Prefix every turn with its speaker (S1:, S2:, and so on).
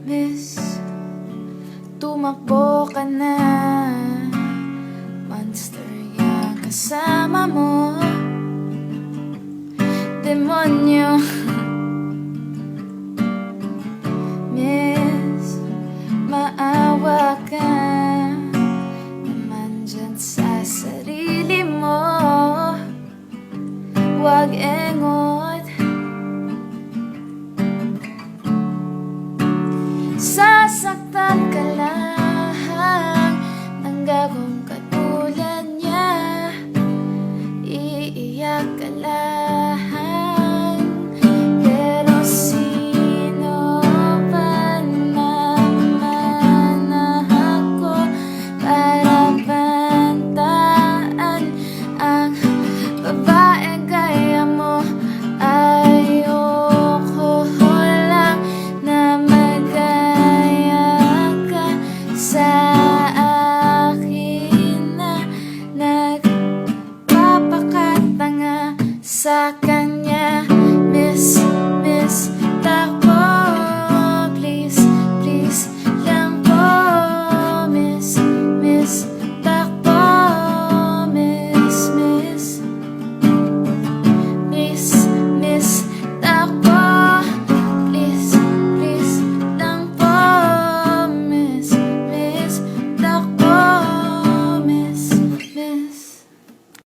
S1: Miss, tumakbo ka na. Monster yung kasama mo. Demonyo. Miss, maawa ka Naman dyan sa Sasaktan ka lang Ng gagong katulad niya. Iiyak ka lang sa kanya.